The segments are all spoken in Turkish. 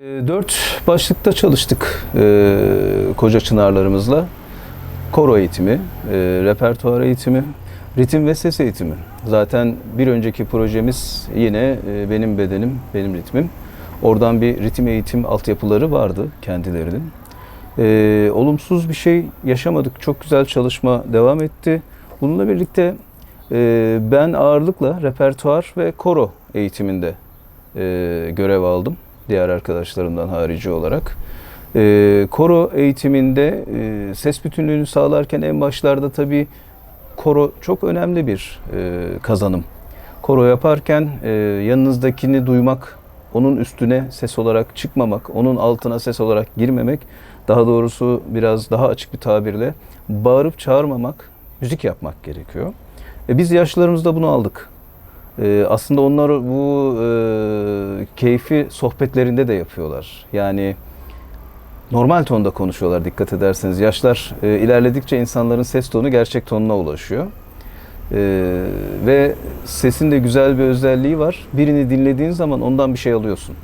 E, Dört başlıkta çalıştık e, koca çınarlarımızla. Koro eğitimi, e, repertuar eğitimi, ritim ve ses eğitimi. Zaten bir önceki projemiz yine e, benim bedenim, benim ritmim. Oradan bir ritim eğitim altyapıları vardı kendilerinin. E, olumsuz bir şey yaşamadık. Çok güzel çalışma devam etti. Bununla birlikte e, ben ağırlıkla repertuar ve koro eğitiminde e, görev aldım diğer arkadaşlarımdan harici olarak. E, koro eğitiminde e, ses bütünlüğünü sağlarken en başlarda tabii koro çok önemli bir e, kazanım. Koro yaparken e, yanınızdakini duymak, onun üstüne ses olarak çıkmamak, onun altına ses olarak girmemek, daha doğrusu biraz daha açık bir tabirle bağırıp çağırmamak, müzik yapmak gerekiyor. E, biz yaşlarımızda bunu aldık. Ee, aslında onlar bu e, keyfi sohbetlerinde de yapıyorlar. Yani normal tonda konuşuyorlar dikkat ederseniz. Yaşlar e, ilerledikçe insanların ses tonu gerçek tonuna ulaşıyor. Ee, ve sesin de güzel bir özelliği var. Birini dinlediğin zaman ondan bir şey alıyorsun.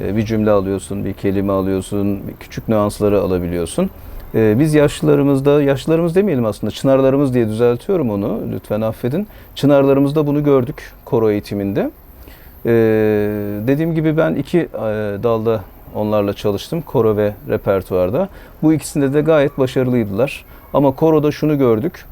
Ee, bir cümle alıyorsun, bir kelime alıyorsun, küçük nüansları alabiliyorsun. Ee, biz yaşlılarımızda, yaşlılarımız demeyelim aslında, çınarlarımız diye düzeltiyorum onu, lütfen affedin. Çınarlarımızda bunu gördük koro eğitiminde. Ee, dediğim gibi ben iki e, dalda onlarla çalıştım, koro ve repertuarda. Bu ikisinde de gayet başarılıydılar. Ama koroda şunu gördük,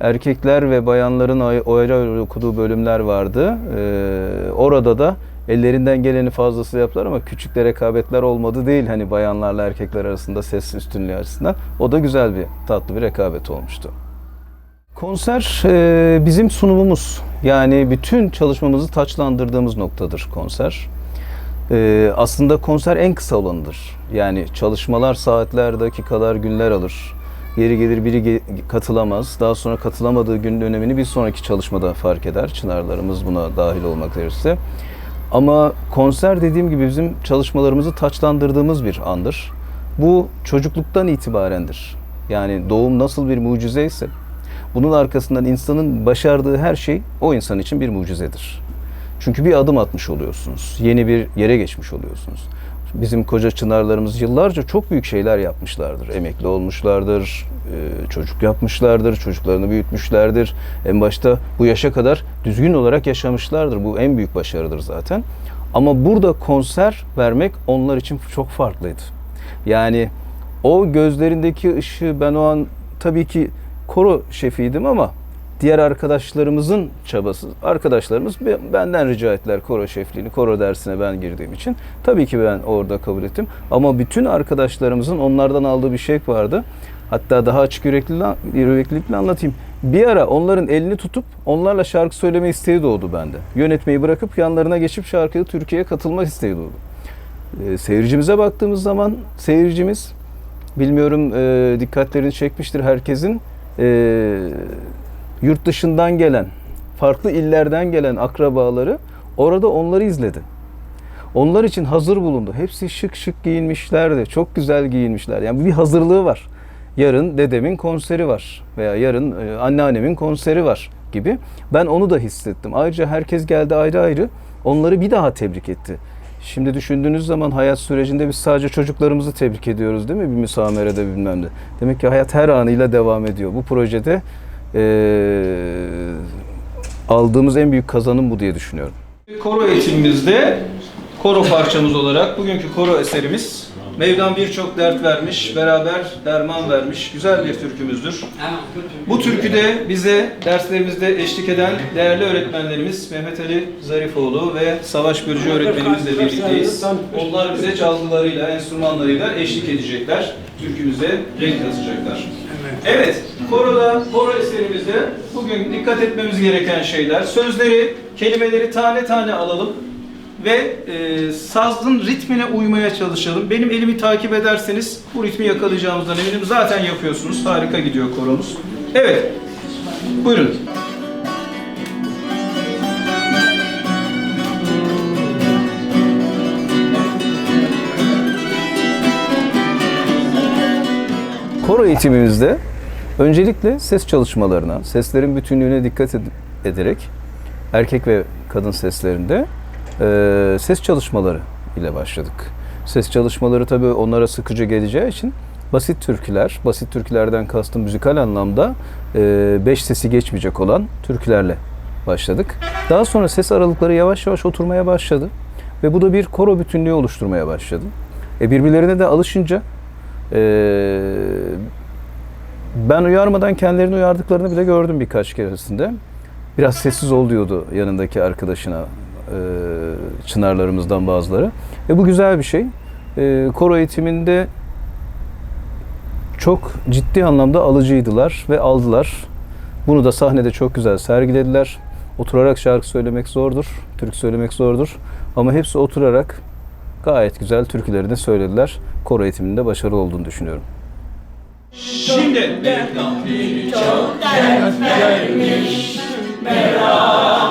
erkekler ve bayanların ayrı ayrı okuduğu bölümler vardı. Ee, orada da ellerinden geleni fazlası yaptılar ama küçükte rekabetler olmadı değil hani bayanlarla erkekler arasında ses üstünlüğü açısından. O da güzel bir tatlı bir rekabet olmuştu. Konser e, bizim sunumumuz. Yani bütün çalışmamızı taçlandırdığımız noktadır konser. E, aslında konser en kısa olanıdır. Yani çalışmalar saatler, dakikalar, günler alır. Yeri gelir biri ge- katılamaz. Daha sonra katılamadığı günün önemini bir sonraki çalışmada fark eder. Çınarlarımız buna dahil olmak üzere. Ama konser dediğim gibi bizim çalışmalarımızı taçlandırdığımız bir andır. Bu çocukluktan itibarendir. Yani doğum nasıl bir mucizeyse bunun arkasından insanın başardığı her şey o insan için bir mucizedir. Çünkü bir adım atmış oluyorsunuz. Yeni bir yere geçmiş oluyorsunuz. Bizim koca çınarlarımız yıllarca çok büyük şeyler yapmışlardır. Emekli olmuşlardır, e, çocuk yapmışlardır, çocuklarını büyütmüşlerdir. En başta bu yaşa kadar düzgün olarak yaşamışlardır. Bu en büyük başarıdır zaten. Ama burada konser vermek onlar için çok farklıydı. Yani o gözlerindeki ışığı ben o an tabii ki koro şefiydim ama diğer arkadaşlarımızın çabası, arkadaşlarımız be- benden rica ettiler koro şefliğini, koro dersine ben girdiğim için. Tabii ki ben orada kabul ettim. Ama bütün arkadaşlarımızın onlardan aldığı bir şey vardı. Hatta daha açık yüreklilikle, anlatayım. Bir ara onların elini tutup onlarla şarkı söyleme isteği doğdu bende. Yönetmeyi bırakıp yanlarına geçip şarkıya Türkiye'ye katılma isteği doğdu. Ee, seyircimize baktığımız zaman seyircimiz bilmiyorum e, dikkatlerini çekmiştir herkesin e, yurt dışından gelen farklı illerden gelen akrabaları orada onları izledi. Onlar için hazır bulundu. Hepsi şık şık giyinmişlerdi. Çok güzel giyinmişler. Yani bir hazırlığı var. Yarın dedemin konseri var veya yarın e, anneannemin konseri var gibi. Ben onu da hissettim. Ayrıca herkes geldi ayrı ayrı. Onları bir daha tebrik etti. Şimdi düşündüğünüz zaman hayat sürecinde biz sadece çocuklarımızı tebrik ediyoruz değil mi? Bir müsamerede bilmem ne. Demek ki hayat her anıyla devam ediyor. Bu projede eee, aldığımız en büyük kazanım bu diye düşünüyorum. Koro eğitimimizde koro parçamız olarak bugünkü koro eserimiz Mevlam birçok dert vermiş, beraber derman vermiş. Güzel bir türkümüzdür. Bu türküde bize derslerimizde eşlik eden değerli öğretmenlerimiz Mehmet Ali Zarifoğlu ve Savaş Bölücü öğretmenimizle birlikteyiz. Onlar bize çalgılarıyla, enstrümanlarıyla eşlik edecekler. Türkümüze renk katacaklar. Evet, koroda, koro eserimizde bugün dikkat etmemiz gereken şeyler. Sözleri, kelimeleri tane tane alalım ve e, sazın ritmine uymaya çalışalım. Benim elimi takip ederseniz bu ritmi yakalayacağımızdan eminim. Zaten yapıyorsunuz. Harika gidiyor koromuz. Evet. Buyurun. Koro eğitimimizde öncelikle ses çalışmalarına, seslerin bütünlüğüne dikkat ed- ederek erkek ve kadın seslerinde e, ses çalışmaları ile başladık. Ses çalışmaları tabii onlara sıkıcı geleceği için basit türküler, basit türkülerden kastım müzikal anlamda e, beş sesi geçmeyecek olan türkülerle başladık. Daha sonra ses aralıkları yavaş yavaş oturmaya başladı ve bu da bir koro bütünlüğü oluşturmaya başladı. E, birbirlerine de alışınca e, ben uyarmadan kendilerini uyardıklarını bile gördüm birkaç keresinde. Biraz sessiz ol diyordu yanındaki arkadaşına e, çınarlarımızdan bazıları. E, bu güzel bir şey. E, koro eğitiminde çok ciddi anlamda alıcıydılar ve aldılar. Bunu da sahnede çok güzel sergilediler. Oturarak şarkı söylemek zordur, türkü söylemek zordur. Ama hepsi oturarak gayet güzel türkülerini söylediler. Koro eğitiminde başarılı olduğunu düşünüyorum. Şimdi Mevlam